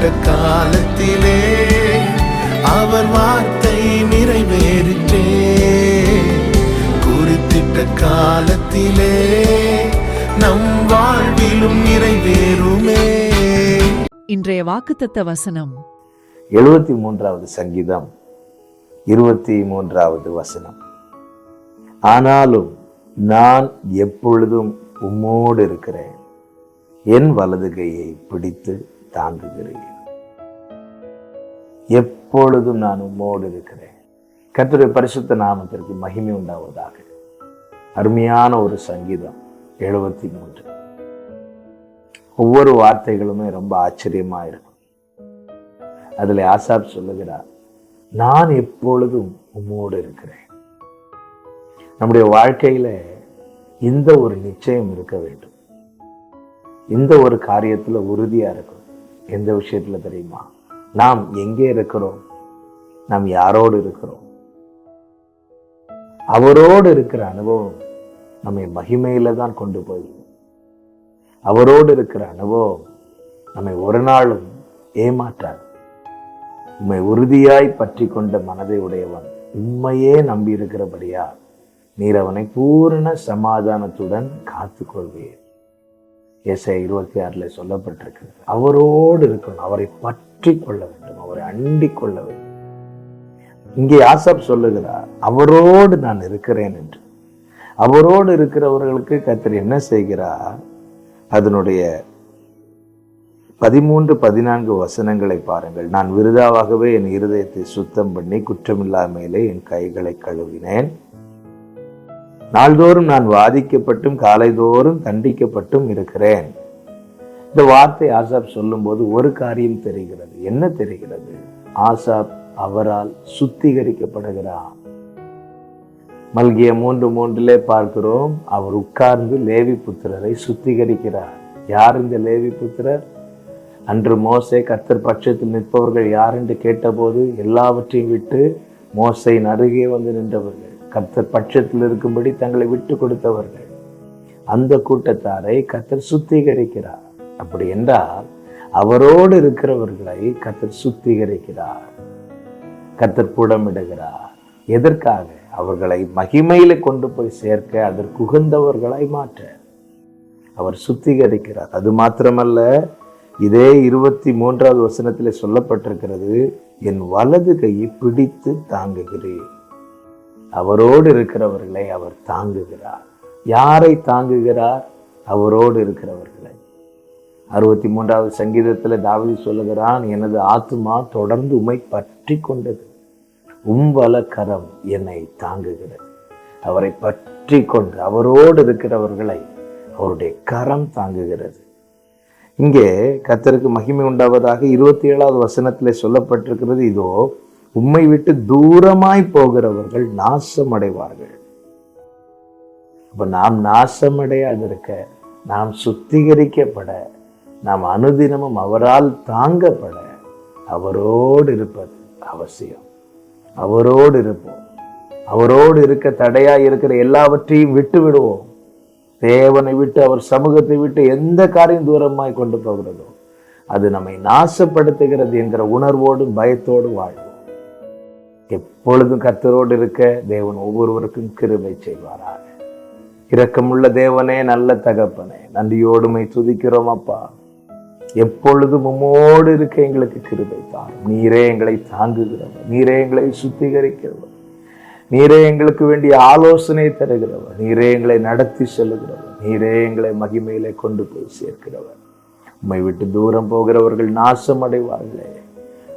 குறித்திட்ட காலத்திலே அவர் வார்த்தை நிறைவேறிற்றே. குறித்திட்ட காலத்திலே நம் வாழ்விலும் நிறைவேறுமே. இன்றைய வாக்குத்தத்த வசனம். எழுபத்தி மூன்றாவது சங்கீதம் இருபத்தி மூன்றாவது வசனம். ஆனாலும் நான் எப்பொழுதும் உம்மோடு இருக்கிறேன். என் வலது கையை பிடித்து தாங்குகிறேன். எப்பொழுதும் நான் உம்மோடு இருக்கிறேன். கர்த்தருடைய பரிசுத்த நாமத்திற்கு மகிமை உண்டாவதாக. அருமையான ஒரு சங்கீதம் எழுபத்தி மூன்று ஒவ்வொரு வார்த்தைகளுமே ரொம்ப ஆச்சரியமா இருக்கும். அதில் ஆசாப் சொல்லுகிறார் நான் எப்பொழுதும் உம்மோடு இருக்கிறேன். நம்முடைய வாழ்க்கையில இந்த ஒரு நிச்சயம் இருக்க வேண்டும். இந்த ஒரு காரியத்துல உறுதியா இருக்கணும். எந்த விஷயத்துல தெரியுமா? நாம் எங்கே இருக்கிறோம்? நாம் யாரோடு இருக்கிறோம்? அவரோடு இருக்கிற அனுபவம் நம்மை மகிமையில தான் கொண்டு போய் அவரோடு இருக்கிற அனுபவம் நம்மை ஒரு நாளும் ஏமாற்றாது. உண்மை உறுதியாய் பற்றி கொண்ட மனதை உடையவன் உண்மையே நம்பி இருக்கிறபடியா நீர் அவனை பூரண சமாதானத்துடன் காத்து ஏசை இருபத்தி ஆறுல சொல்லப்பட்டிருக்கிறது. அவரோடு இருக்கணும் அவரை பற்றி கொள்ள வேண்டும் அவரை அண்டி கொள்ள வேண்டும். இங்கே ஆசாப் சொல்லுகிறார் அவரோடு நான் இருக்கிறேன் என்று. அவரோடு இருக்கிறவர்களுக்கு கர்த்தர் என்ன செய்கிறார்? அதனுடைய பதிமூன்று பதினான்கு வசனங்களை பாருங்கள். நான் விருதாவாகவே என் இருதயத்தை சுத்தம் பண்ணி குற்றமில்லாமலே என் கைகளை கழுவினேன். நாள்தோறும் நான் வாதிக்கப்பட்டும் காலைதோறும் தண்டிக்கப்பட்டும் இருக்கிறேன். இந்த வார்த்தை ஆசாப் சொல்லும்போது ஒரு காரியம் தெரிகிறது. என்ன தெரிகிறது? ஆசாப் அவரால் சுத்திகரிக்கப்படுகிறார் மல்கிய மூன்று மூன்றிலே பார்க்கிறோம் அவர் உட்கார்ந்து லேவி புத்திரரை சுத்திகரிக்கிறார். யார் இந்த லேவி புத்திரர்? அன்று மோசை கத்தர் பட்சத்தில் நிற்பவர்கள் யார் என்று கேட்டபோது எல்லாவற்றையும் விட்டு மோசையின் அருகே வந்து நின்றவர்கள். கர்த்தர் பட்சத்தில் இருக்கும்படி தங்களை விட்டு கொடுத்தவர்கள். அந்த கூட்டத்தாரை கத்தர் சுத்திகரிக்கிறார். அப்படி என்றால் அவரோடு இருக்கிறவர்களை கத்தர் சுத்திகரிக்கிறார். கத்தர் புடமிடுகிறார். எதற்காக? அவர்களை மகிமையில கொண்டு போய் சேர்க்க அதற்கு உகந்தவர்களாய் மாற்ற. அவர் சுத்திகரிக்கிறார். அது மாத்திரமல்ல இதே இருபத்தி மூன்றாவது வசனத்தில் சொல்லப்பட்டிருக்கிறது என் வலது கையை பிடித்து தாங்குகிறேன். அவரோடு இருக்கிறவர்களை அவர் தாங்குகிறார். யாரை தாங்குகிறார்? அவரோடு இருக்கிறவர்களை. அறுபத்தி மூன்றாவது சங்கீதத்துல தாவீது சொல்லுகிறான் எனது ஆத்துமா தொடர்ந்து உமை பற்றி கொண்டது. உம்பல கரம் என்னை தாங்குகிறது. அவரை பற்றி கொண்டு அவரோடு இருக்கிறவர்களை அவருடைய கரம் தாங்குகிறது. இங்கே கத்தருக்கு மகிமை உண்டாவதாக இருபத்தி ஏழாவது வசனத்திலே சொல்லப்பட்டிருக்கிறது இதோ உம்மை விட்டு தூரமாய் போகிறவர்கள் நாசமடைவார்கள். அப்ப நாம் நாசமடையாதிருக்க நாம் சுத்திகரிக்கப்பட நாம் அனுதினமும் அவரால் தாங்கப்பட அவரோடு இருப்பது அவசியம். அவரோடு இருப்போம். அவரோடு இருக்க தடையா இருக்கிற எல்லாவற்றையும் விட்டு விடுவோம் தேவனை விட்டு அவர் சமூகத்தை விட்டு எந்த காரியம் தூரமாய் கொண்டு போகிறதோ அது நம்மை நாசப்படுத்துகிறது என்கிற உணர்வோடும் பயத்தோடும் வாழ்வோம். எப்பொழுதும் கத்தரோடு இருக்க தேவன் ஒவ்வொருவருக்கும் கிருபை செய்வாராக. இரக்கமுள்ள தேவனே நல்ல தகப்பனே நன்றியோடுமை துதிக்கிறோம் அப்பா. எப்பொழுதும் உம்மோடு இருக்க எங்களுக்கு கிருபை தாரும். நீரே எங்களை தாங்குகிறவர் நீரே எங்களை சுத்திகரிக்கிறவர் நீரே எங்களுக்கு வேண்டிய ஆலோசனை தருகிறவர் நீரே எங்களை நடத்தி செல்லுகிறவர் நீரே எங்களை மகிமையிலே கொண்டு போய் சேர்க்கிறவர். உம்மை விட்டு தூரம் போகிறவர்கள் நாசம் அடைவார்களே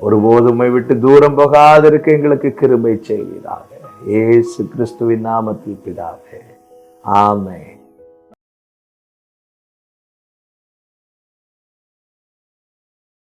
ஒருபோதுமை விட்டு தூரம் போகாதிருக்க எங்களுக்கு கிருபை செய்வீராக. ஏசு கிறிஸ்துவின் நாமத்தில் பிதாவே. ஆமை